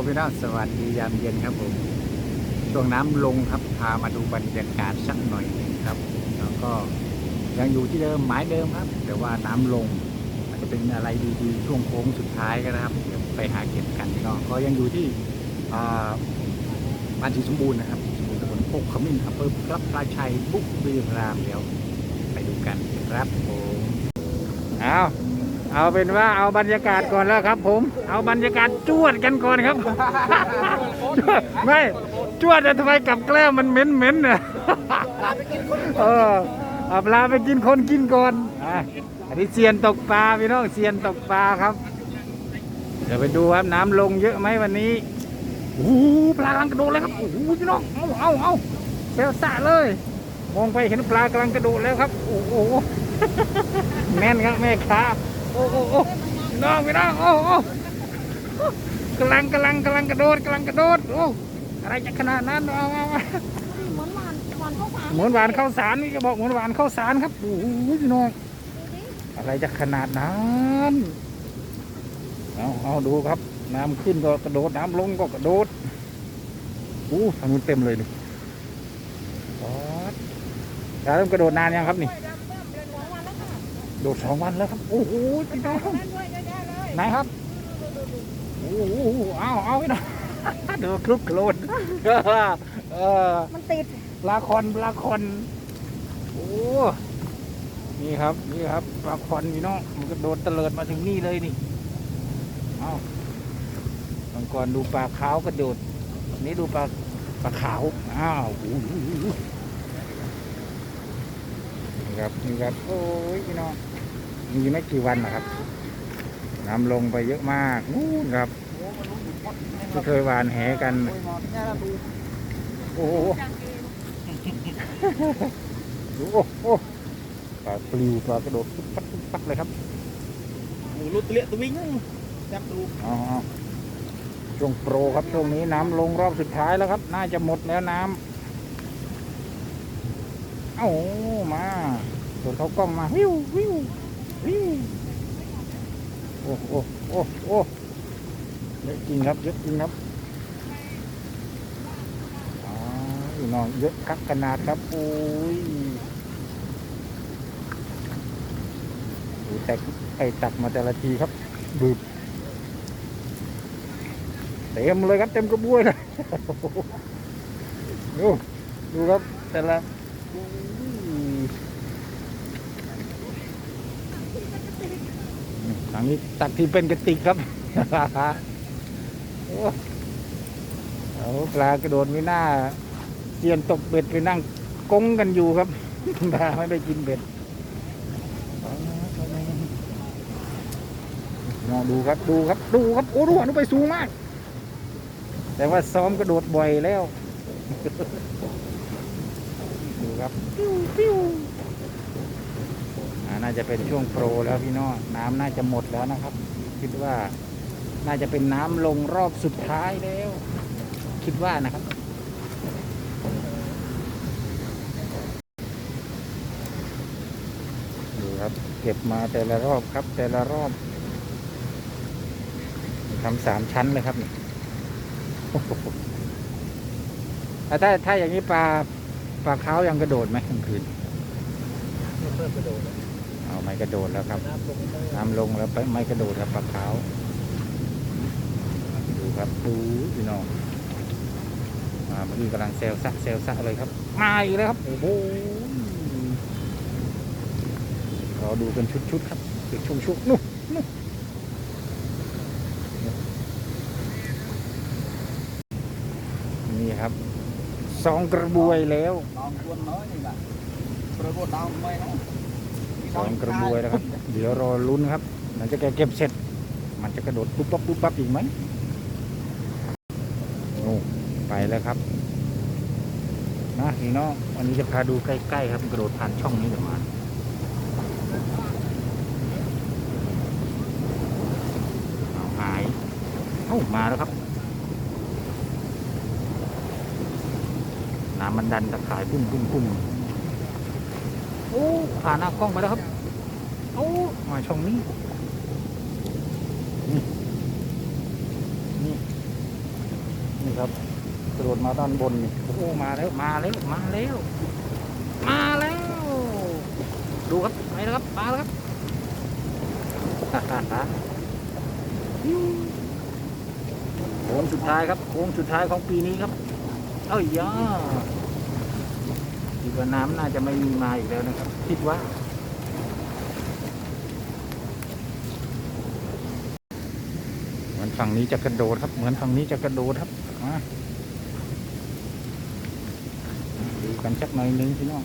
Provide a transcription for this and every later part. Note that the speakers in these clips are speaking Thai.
ผมพี่น้องสวัสดียามเย็นครับผมช่วงน้ำลงครับพามาดูบรรยากาศสักหน่อยหนึงครับ แล้วก็ยังอยู่ที่เดิมหมายเดิมครับ แต่ว่าน้ำลงอาจจะเป็นอะไรดีๆช่วงโค้งสุดท้ายกันนะครับไปหาเก็บกันพี่น้องก็ยังอยู่ที่บ้านสีสมบูรณ์นะครับสมบูรณ์ตำบลโคกขมิ้นอำเภอพระพลาชัยบุรีรัมย์เดี๋ยวไปดูกันครับผมเอา เอาเป็นว่าเอาบรรยากาศก่อนแล้วครับผม เอาบรรยากาศจวดกันก่อนครับ ไม่จวดแต่ทำไมกับแกล้มมันเหม็นเหม็นเนี่ยเออเอาปลาไปกินคนกินก่อนอันนี้เซียนตกปลาพี่น้องเซียนตกปลาครับ เดี๋ยวไปดูครับน้ำลงเยอะไหมวันนี้โอ้โหปลากำลังกระโดดเลยครับโอ้โหพี่น้องเอาเอาเอาเซลสะเลย มองไปเห็นปลากำลังกระโดดแล้วครับ โอ้โหแม่นครับแม่ค้าโอ้โหโอ้พี่น้องพี่น้องโอ้โหกำลังกำลังกำลังกระโดดกำลังกระโดดโอ้อะไรจะขนาดนั้นเอาเอาเหมือนหวานหวานข้าวสารเหมือนหวานข้าวสารนี่ก็บอกเหมือนหวานข้าวสารครับโอ้โหพี่น้องอะไรจะขนาดนั้นเอาเอาดูครับ น้ำขึ้นก็กระโดดน้ำลงก็กระโดดอู้ทางนู้นเต็มเลยนี่ป๊อดแล้วเริ่มกระโดดนานยังครับนี่ สองวันแล้วค่ะ โดดสองวันแล้วครับ โอ้โหพี่น้องนั่นด้วยเยอะแยะเลยไหนครับ โอ้โหเอาเอาพี่น้องเดูคลุกโคลนเออมันติดปลาคอนปลาคอนโอ้นี่ครับ นี่ครับปลาคอนพี่น้องมันก็โดดเตลิดมาถึงนี่เลยนี่ เอาตอนก่อนดูปลาขาวกระโดด นี่ดูปลาปลาขาว อ้าวโอ้โหนี่ ครับนี่ครับโอ้ยพี่น้องมีไม่กี่วันนะครับน้ำลงไปเยอะมากนู่นครับที่เคยหวานแหกัน โอ้โหโอ้โหปลาปลิวปลากระโดดปุ๊บปักปุ๊บปักเลยครับหมูรุดเลี้ยตัววิ่งจับดูอ๋อช่วงโปรครับช่วงนี้น้ำลงรอบสุดท้ายแล้วครับ น่าจะหมดแล้วน้ำ เอ้ามาส่วนเขากล้องมาวิววิววิวโอ้โอ้โอ้โอ้เยอะจริงครับเยอะจริงครับอ๋อนองเยอะคักขนาดครับโอ้ยแตกไอตักมาแต่ละทีครับบืบเต็มเลยครับเต็มกระบวยเลยดูดูครับแต่ละอุ้ย ทางนี้ตักที่เป็นกระติกครับโอ้ปลากระโดดไม่น่าเซียนตกเบ็ดไปนั่งกงกันอยู่ครับปลาไม่ได้กินเบ็ดลองดูครับดูครับดูครับโอ้ดูหันไปสูงมาก แต่ว่าซ้อมกระโดดบ่อยแล้ว ดูครับปิ้วปิ้ว น่าจะเป็นช่วงโปรแล้วพี่น้องน้ำน่าจะหมดแล้วนะครับ คิดว่าน่าจะเป็นน้ำลงรอบสุดท้ายแล้ว คิดว่านะครับดูครับ เก็บมาแต่ละรอบครับ แต่ละรอบทำสามชั้นเลยครับนี่อ่ถ้าถ้าอย่างนี้ปลาปลาเขายังกระโดดไหมกลางคืนเพิ่มกระโดด เอาไม่กระโดดแล้วครับน้ำลงแล้วไปไม่กระโดดครับปลาขาวดูครับดูพี่น้องมาเมื่อกี้กำลังเซลซักเซลซักเลยครับมาอีกแล้วครับโอ้โหรอดูกันชุดๆครับเป็นช่วงๆนู่นนู่นนี่ครับสองกระบวยแล้วน้องควรน้อยนี่แหละประกวดดาวไม่นะ สองกระบวยแล้วครับ เดี๋ยวรอลุ้นครับหลังจากแกเก็บเสร็จ มันจะกระโดดปุ๊บปั๊บปุ๊บปั๊บอีกไหมโอ้ไปแล้วครับนะพี่น้องวันนี้จะพาดูใกล้ๆครับกระโดดผ่านช่องนี้เดี๋ยวมาเอาหายเอ้ามาแล้วครับ น้ำมันดันตะข่ายปุ้มปุ้มปุ้ม โอ้ผ่านหน้ากล้องไปแล้วครับโอ้มาช่องนี้นี่นี่ครับกระโดดมาด้านบนนี่โอ้มาแล้วมาแล้วมาแล้วมาแล้ว ดูครับไปแล้วครับมาแล้วครับโค้งสุดท้ายครับโค้งสุดท้ายของปีนี้ครับ เอ้ยยา ว่าน้ำน่าจะไม่มีมาอีกแล้วนะครับ คิดว่า เหมือนฝั่งนี้จะกระโดดครับ เหมือนฝั่งนี้จะกระโดดครับมาดูกันสักหน่อยนึงพี่น้อง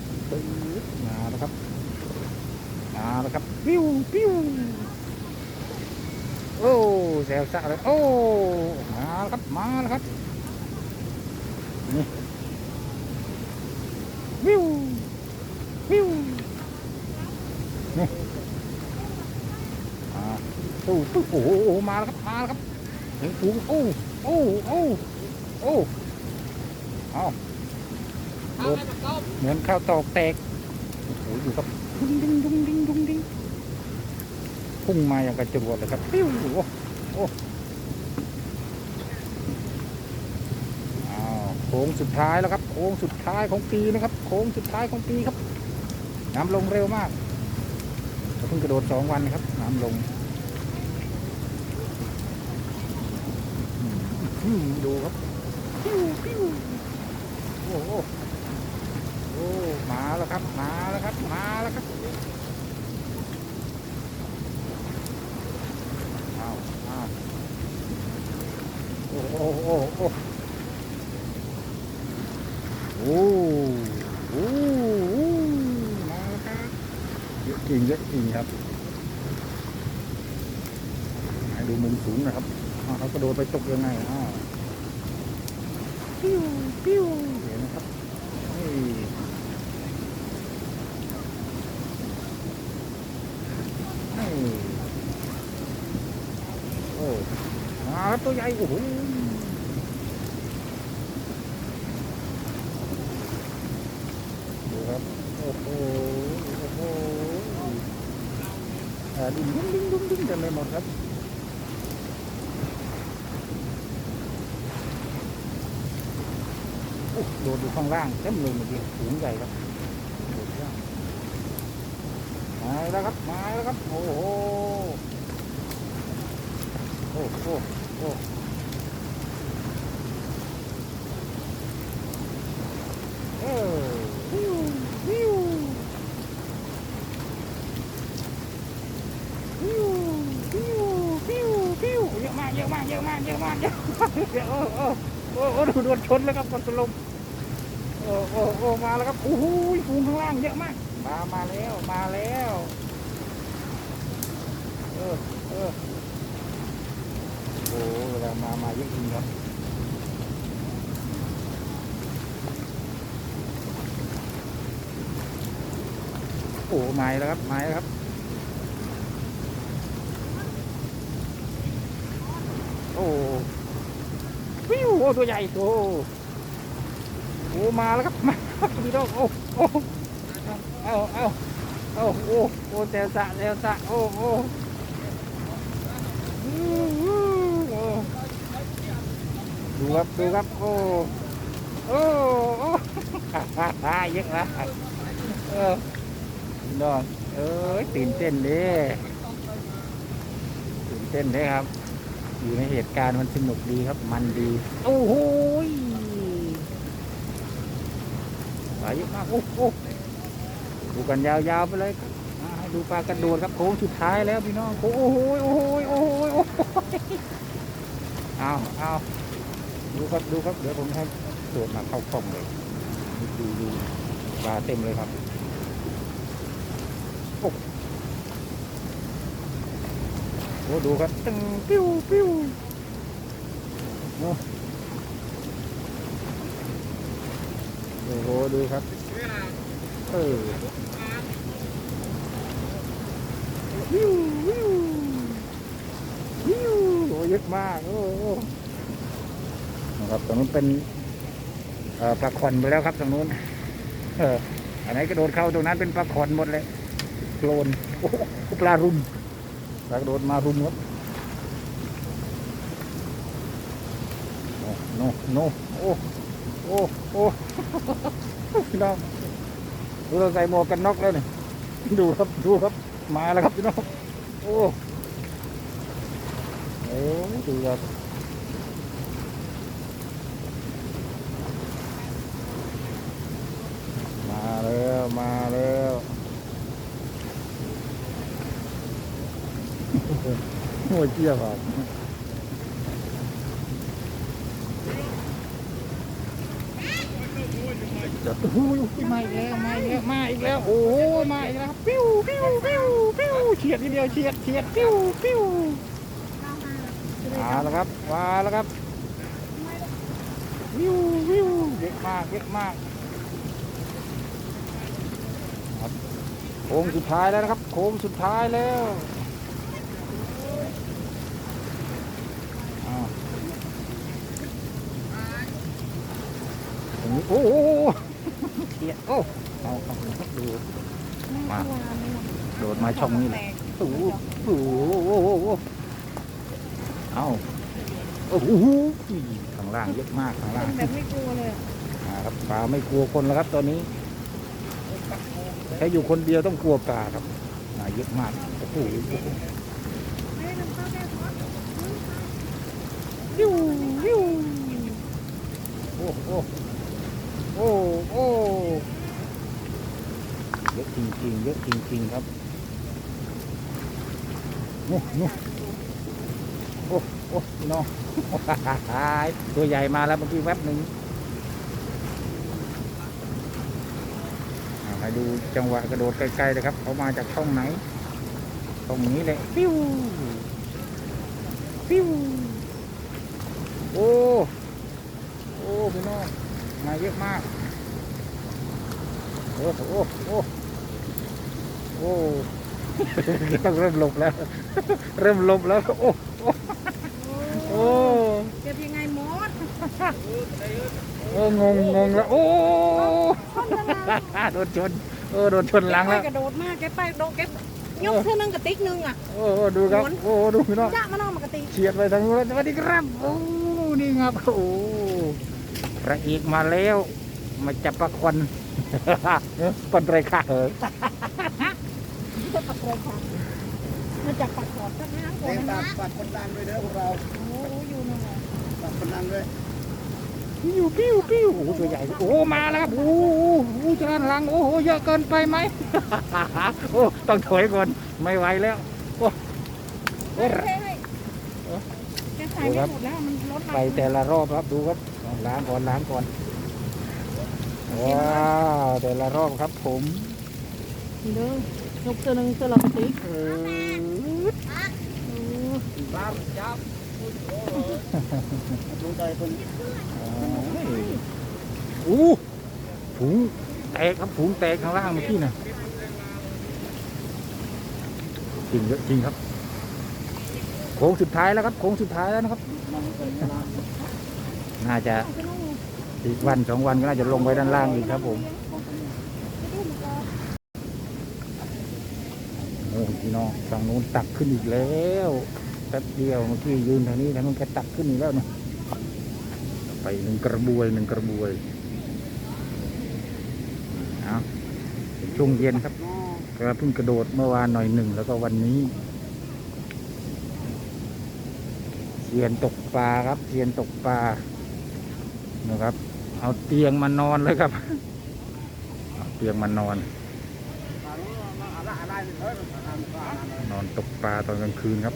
มาแล้วครับมาแล้วครับ ปิ้วปิ้วโอ้แซวซะเลยโอ้มาแล้วครับมาแล้วครับ นี่วิววิวนี่อ่าตู้ตู้ โอ้โหโอ้โหมาแล้วครับมาแล้วครับถึงฝูงโอ้โอ้โอ้โอ้เอาเหมือนข้าวตอกแตกโอ้โหอยู่ครับดุ้งดิ้งดุ้งดิ้งดุ้งดิ้งพุ่งมาอย่างกระจรวดเลยครับปิ้วโอ้โอ้อ้าวโค้งสุดท้ายแล้วครับโค้งสุดท้ายของปีนะครับโค้งสุดท้ายของปีครับน้ำลงเร็วมากเราเพิ่งกระโดดสองวันนะครับน้ำลงอืมอืม ดูครับปิ้วปิ้วโอ้โหโอ้มาแล้วครับ มาแล้วครับ มาแล้วครับอ้าวอ้าวโอ้โอ้โอ้โอ้โอ้โอ้โอ้มาแล้วครับเยอะจริงเยอะจริงครับให้ดูมุมสูงนะครับ เขากระโดดไปตกยังไงอ้าวปิ้วปิ้วเห็นไหมครับนี่นี่โอ้มาแล้วตัวใหญ่โอ้โหดูครับโอ้โหโอ้โหอ่าดิ้นดิ้นดิ้นดิ้นดิ้นกันเลยหมดครับ โอ้โดดอยู่ข้างล่างเต็มเลยเมื่อกี้สูงใหญ่ครับโดดข้างมาแล้วครับมาแล้วครับ โอ้โหโอ้โหโอ้เออวิววิววิววิววิววิวเยอะมากเยอะมากเยอะมากเยอะมากเยอะมากเยอะโอ้โอ้โอ้โอ้ดูโดนชนแล้วครับกดสลบ โอ้โอ้โอ้มาแล้วครับโอ้โหฟูงข้างล่างเยอะมาก มามาแล้วมาแล้วเออเออโอ้เวลามามาเยอะจริงครับโอ้มาแล้วครับมาแล้วครับโอ้วิวโอ้ตัวใหญ่โอ้ โอ้มาแล้วครับมาพี่น้องโอ้โอ้เอาเอาเอาโอ้โอ้เซลสะเซลสะโอ้โอ้หูหูโอ้ดูครับดูครับโอ้โอ้โอ้ฮ่าฮ่าเยอะนะเออพี่น้องเอ้ยตื่นเต้นเด้ตื่นเต้นเด้ครับ อยู่ในเหตุการณ์มันสนุกดีครับ มันดี โอ้โหยปลา เยอะมากโอ้โหดูกันยาวๆไปเลยครับอ่าดูปลากระโดดครับโค้งสุดท้ายแล้วพี่น้องโอ้โหโอ้โหโอ้โหโอ้โหเอาเอาดูครับดูครับเดี๋ยวผมให้โดดมาเข้ากล้องเลยดูดูปลาเต็มเลยครับโอ้โหดูครับตึงปิ้วปิ้วโอ้ โหดูครับเออวิววิววิวโอ้เยอะมากโอ้โอ้นะครับตรงนู้นเป็นปลาขอนไปแล้วครับตรงนู้น เอออันไหนกระโดดเข้าตรงนั้นเป็นปลาขอนหมดเลยโคลนโอ้โหปลารุมปลากระโดดมารุมครับโอ้โน่โน อ้โอ้โอ้พี่น้องดูเราใส่หมวกกันน็อกแล้วนี่ดูครับดูครับมาแล้วครับพี่น้องโอ้โอ้ดูครับมาแล้วมาแล้วหัวเจี๊ยบครับ โอ้โหมาอีกแล้วมาอีกแล้วมาอีกแล้วโอ้โหมาอีกแล้วครับปิ้วปิ้วปิ้วปิ้วเฉียดทีเดียวเฉียดเฉียดปิ้วปิ้วมาแล้วครับมาแล้วครับวิววิวเยอะมากเยอะมากครับโค้งสุดท้ายแล้วนะครับ โค้งสุดท้ายแล้วอ้าวตรงนี้โอ้โห เขียดโอ้เอาเอาดู มา โดดมาช่องนี้เลยโอ้โหโอ้โหโอ้โหโอ้โหเอาโอ้โหข้างล่างเยอะมากข้างล่างแบบไม่กลัวเลยอ่าครับปลาไม่กลัวคนแล้วครับตอนนี้แค่อยู่คนเดียวต้องกลัวปลาครับอ่าเยอะมากโอ้โหวิววิวโอ้โอ้โอ้โอ้ เยอะจริงๆ เยอะจริงๆครับนู่นู่โอ้โอ้น้องตัวใหญ่มาแล้วเมื่อกี้แวบหนึ่งอ่าดูจังหวะกระโดดไกลๆเลยครับเขามาจากช่องไหน ตรงนี้เลยปิ้วปิ้วโอ้โอ้พี่น้องมาเยอะมากโอ้โอ้โอ้โอ้ต้องเริ่มหลบแล้ว เริ่มหลบแล้วโอ้โอ้โอ้เก็บยังไงมดโอ้งงงงแล้ว โอ้โดนชนโอ้โดนชนหลังแกแล้วไปกระโดดมากแกไปโดดแกยกเท่านึงกับติ๊กนึงอะโอ้โหดูครับหมุนโอ้โหดูพี่น้องจ้ามาน้องมากระติกเฉียดไปทางนู้นสวัสดีครับโอ้นี่ครับโอ้พระเอกมาแล้ว มาจับปลาควันปันไรค่ะเหรอ จะปักเลยค่ะมาจากปักขอดสักน้ำก่อเล่นนนะตามปัดคนดังด้วยเด้อพวกเราโอ้อยู่นั่นแหละปัดคนดังด้วยปิ้วปิ้วปิ้วโอ้โหตัวใหญ่โอ้มาแล้วครับโอ้โหโอ้โหจะด้านหลังโอ้โหเยอะเกินไปไหม โอ้ต้องถอยก่อนไม่ไหวแล้วโอ้โอ้เฮ้ยเฮ้ยแกใส่ไม่หมดแล้วมันลดไปแต่ละรอบครับดูครับล้างก่อนล้างก่อนว้าวแต่ละรอบครับผม เด้อ ยกเท่านึงเท่าละติกเออตามจับดูใจคนอู้ถุงแตกครับถุงแตกข้างล่างเมื่อกี้นะจริงเยอะจริงครับโค้งสุดท้ายแล้วครับโค้งสุดท้ายแล้วนะครับ น่าจะอีกวันสองวันก็น่าจะลงไปด้านล่างอีกครับผม โอ้ พี่น้องฝั่งนู้นตักขึ้นอีกแล้วแป๊บเดียวเมื่อกี้ยืนทางนี้ทางนู้นแกตักขึ้นอีกแล้วนะไปหนึ่งกระบวยหนึ่งกระบวยเอาช่วงเย็นครับก็เพิ่งกระโดดเมื่อวานหน่อยหนึ่งแล้วก็วันนี้เซียนตกปลาครับเซียนตกปลานะครับ เอาเตียงมานอนเลยครับ เอาเตียงมานอน นอนตกปลาตอนกลางคืนครับ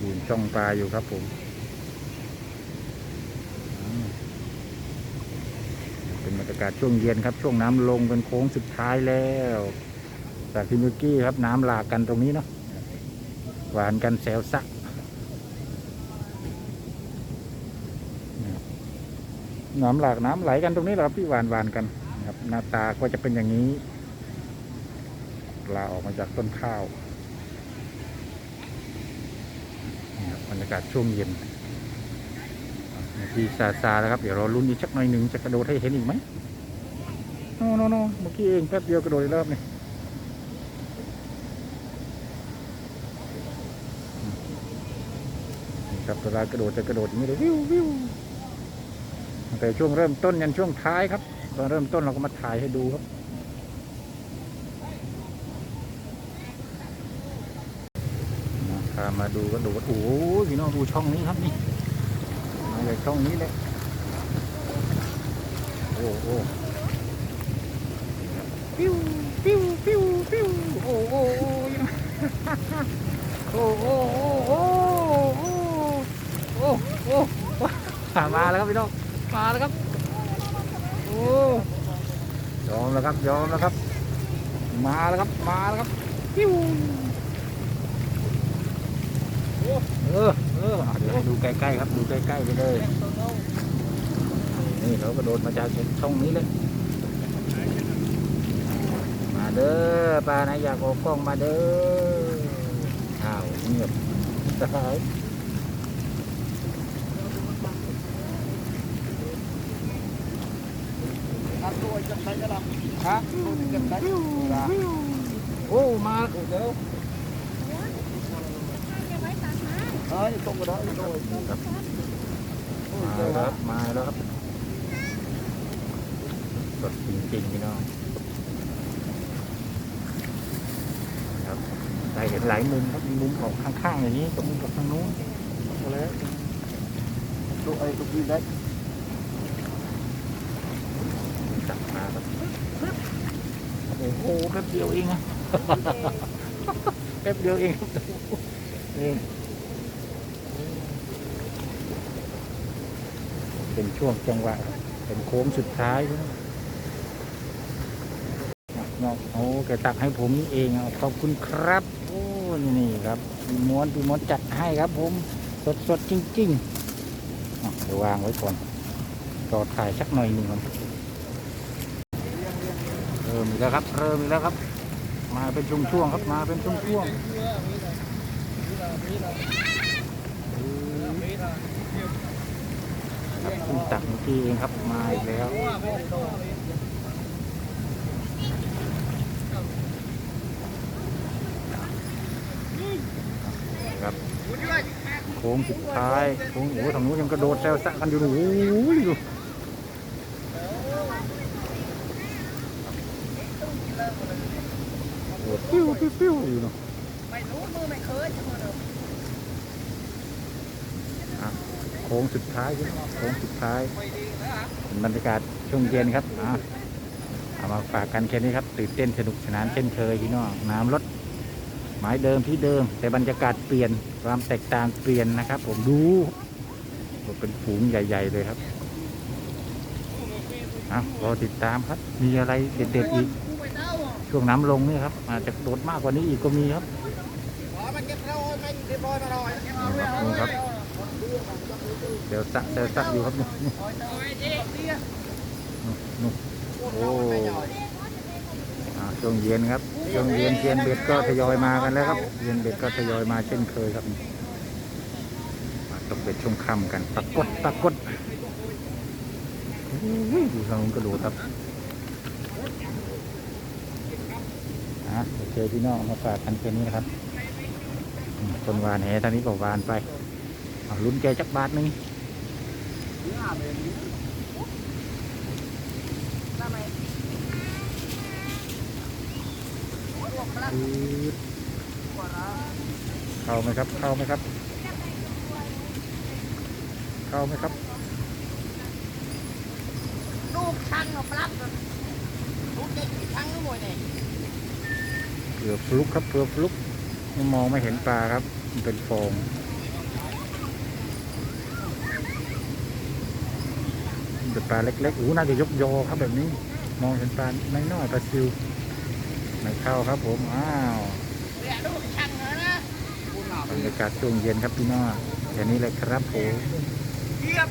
ยืนจ้องปลาอยู่ครับผมเป็นบรรยากาศช่วงเย็นครับ ช่วงน้ำลงเป็นโค้งสุดท้ายแล้วจากที่เมื่อกี้ครับน้ำหลากกันตรงนี้เนาะหวานกันแซวซักน้ำหลากน้ำไหลกันตรงนี้แหละครับที่หวานหวานกัน หน้าตาก็จะเป็นอย่างนี้ลาออกมาจากต้นข้าวบรรยากาศช่วงเย็นทีซาซาแล้วครับ เดี๋ยวเราลุ้นอีกสักหน่อยหนึ่งจะกระโดดให้เห็นอีกไหมโน่โนโน่เมื่อกี้เองแป๊บเดียวกระโดดอีกรอบนี่ครับเวลากระโดดจะกระโดดอย่างนี้เลยวิววิวแต่ช่วงเริ่มต้นยันช่วงท้ายครับ ตอนเริ่มต้นเราก็มาถ่ายให้ดูครับนะพามาดูกระโดดโอ้โหพี่น้องดูช่องนี้ครับนี่ มาจากช่องนี้เลยโอ้โหปิ้วปิ้วปิ้วปิ้วโอ้โหโอ้โหโอ้โหโอ้โหโอ้โหมาแล้วครับพี่น้อง มาแล้วครับโอ้ ยอมแล้วครับยอมแล้วครับ มาแล้วครับมาแล้วครับปิ้วเออเอออะเดี๋ยวให้ดูใกล้ๆครับดูใกล้ๆไปเลยนี่เขากระโดดมาจากช่องนี้เลยมาเด้อปลาไหนอยากออกกล้องมาเด้ออ้าวเงียบหาย ครับตัวจะใช้กระดับ ฮะตัวจะใช้โอ้มาเดี๋ยวจะไว้ตัดไม้เฮ้ยตรงกระดับตัวมาแล้วครับมาแล้วครับสดจริงๆพี่น้องครับได้เห็นหลายมุมครับมีมุมออกข้างๆอย่างนี้กับมุมออกทางนู้นอาแล้วตัวไอ้ตัวนี้ได้ จับมาครับโอ้โหแป๊บเดียวเองอะแป๊บเดียวเองครับนี่เป็นช่วงจังหวะ เป็นโค้งสุดท้ายใช่ไหมเนะโอ้แกตักให้ผมนี่เองขอบคุณครับ โอ้นี่นี่ครับพี่ม้วนพี่ม้วนจัดให้ครับผม สดสดจริงๆเดี๋ยววางไว้ก่อนรอถ่ายสักหน่อยหนึ่งก่อน ริ่มอีกแล้วครับ เริ่มอีกแล้วครับ มาเป็นช่วงๆครับ มาเป็นช่วงๆครับเพิ่งตักเมื่อกี้เองครับ มาอีกแล้วครับโค้งสุดท้ายโค้งโอ้โหทางนู้นยังกระโดดแซวสะกันอยู่โอ้โหดู โอ้ปิ้วปิ้วปิ้วอยู่เนาะ ไม่รู้มือไม่เคยจะมาเดิม อะ โค้งสุดท้ายโค้งสุดท้ายบรรยากาศช่วงเย็นครับอะเอามาฝากกันแค่นี้ครับตื่นเต้นสนุกสนานเช่นเคยพี่น้องน้ำลดหมายเดิมที่เดิม แต่บรรยากาศเปลี่ยนความแตกต่างเปลี่ยนนะครับ ผมดูเป็นฝูงใหญ่ ๆ เลยครับอะรอติดตามครับ มีอะไรเด็ดๆอีก ช่วงน้ำลงนี่ครับ อาจจะโดดมากกว่านี้อีกก็มีครับ มันเก็บเราไม่เรียบร้อยมาหน่อย นี่ครับเดี๋ยวสักเดี๋ยวสักอยู่ครับนี่นี่โอ้ช่วงเย็นครับช่วงเย็นเทียนเบ็ดก็ทยอยมากันแล้วครับเทียนเบ็ดก็ทยอยมาเช่นเคยครับมาตกเบ็ดช่วงค่ำกันปรากฏปรากฏโอ้ยดูทางนู้นกระโดดครับอะโอเคพี่น้องมาฝากกันแค่นี้นะครับ คนวานแหทางนี้ก็วานไปเอาลุ้นแกจักบาทหนึงเข้าไหมครับ เข้าไหมครับ เข้าไหมครับ ลูกช่างเอาปลั๊บลูกเด็กช่างทั้งหมดเนี่ยเผื่อฟลุกครับเผื่อฟลุก มองไม่เห็นปลาครับ มันเป็นฟองเป็นปลาเล็กๆอู้น่าจะยกยอครับแบบนี้ มองเห็นปลาไม่น้อยปลาซิวไม่เข้าครับ ผมอ้าวเรียกลูกช่างนะนะบรรยากาศช่วงเย็นครับพี่น้องแค่นี้เลยครับผมเยี่ยม